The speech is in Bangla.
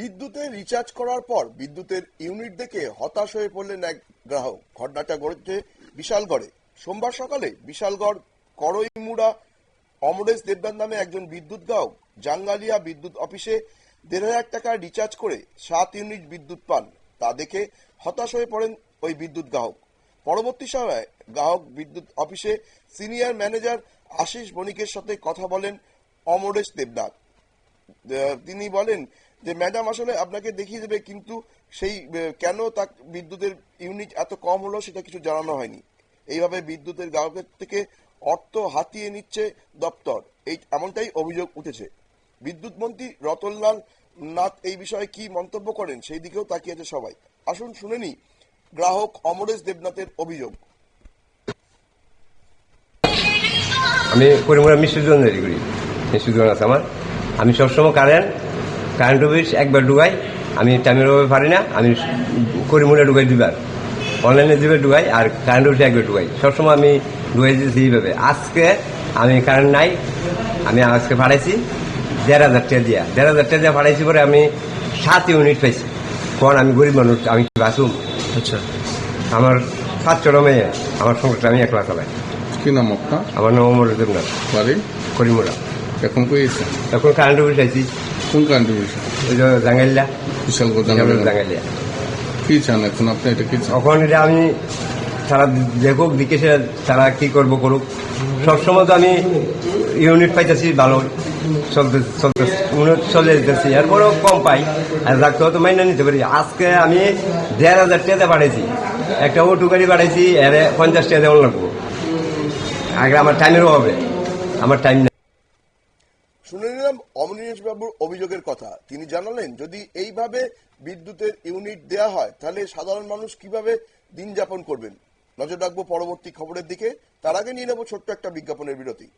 বিদ্যুতের রিচার্জ করার পর বিদ্যুতের ইউনিট দেখে হতাশ হয়ে পড়লেন এক গ্রাহক। ঘটনাটা ঘটেছে বিশালগড়ে। সোমবার সকালে বিশালগড় করইমুড়া অমরেশ দেবদান নামে একজন বিদ্যুৎ গ্রাহক জাঙ্গালিয়া বিদ্যুৎ অফিসে দেড় হাজার টাকা রিচার্জ করে সাত ইউনিট বিদ্যুৎ পান। তা দেখে হতাশ হয়ে পড়েন ওই বিদ্যুৎ গ্রাহক। পরবর্তী সময়ে গ্রাহক বিদ্যুৎ অফিসে সিনিয়র ম্যানেজার আশিস বণিকের সাথে কথা বলেন অমরেশ দেবনাথ। তিনি বলেন যে, ম্যাডাম, আসলে আপনাকে দেখিয়ে দেবে, কিন্তু সেই কেন তা বিদ্যুতের ইউনিট এত কম হলো সেটা কিছু জানানো হয়নি। এইভাবে বিদ্যুতের গ্রাহকের থেকে অর্থ হাতিয়ে নিচ্ছে দপ্তর। এই, এমনটাই অভিযোগ উঠেছে। বিদ্যুৎ মন্ত্রী রতনলাল নাথ এই বিষয়ে কি মন্তব্য করেন সেই দিকেও তাকিয়েছে সবাই। আসুন, শুনে নি গ্রাহক অমরেশ দেবনাথের অভিযোগ। আমি পরিমরা দোকান করি। দোকান আছে আমার। আমি সবসময় কারেন্ট কারেন্ট অফিস একবার ঢুকাই আমি টাইমের অভাবে পারি না আমি করিমুড়ে ঢুকাই দুবার অনলাইনে দুবার ঢুকাই আর কারেন্ট অফিসে একবার ঢুকাই। সবসময় আমি ঢুকাই দিয়েছি এইভাবে। আজকে আমি কারেন্ট নাই আমি আজকে ভাড়াইছি দেড় হাজার টাকা দিয়া। দেড় হাজার টাকা দিয়ে ভাড়াইছি পরে আমি সাত ইউনিট পাইছি। কারণ আমি গরিব মানুষ আমি কি বাঁচুম? আচ্ছা। আমার পাঁচ ছোট মেয়ে আমার সংসারটা আমি একলা চালাই। কি নাম আপনার? আমার নাম অমর বাড়ি? করিমুড়া এখন পেয়েছেন এখন কারেন্ট অফিস আইছি কোন কান্ট্রি বিষয় ওই যে জাঙ্গাইলা বিশাল কথা জাঙ্গাইলিয়া কি চান এখন আপনি এটা কি তখন এটা আমি সারা দেখুক দিকে সে তারা কি করব করুক সবসময় তো আমি ইউনিট পাইতেছি ভালো চলতে চলতে উন্নত চলে যেতেছি এরপরেও কম পাই আর ডাক্তার তো মাইনে নিতে পারি আজকে আমি দেড় হাজার টাকা বাড়াইছি একটা অটো গাড়ি বাড়াইছি এর পঞ্চাশ টাকা দেওয়ার লাগবো আগে আমার টাইমেরও হবে আমার টাইম শুনে নিলাম অমনীশ বাবুর অভিযোগের কথা। তিনি জানালেন, যদি এইভাবে বিদ্যুতের ইউনিট দেয়া হয়, তাহলে সাধারণ মানুষ কীভাবে দিন যাপন করবেন? নজর রাখব পরবর্তী খবরের দিকে। তার আগে নিয়ে নেব ছোট্ট একটা বিজ্ঞাপনের বিরতি।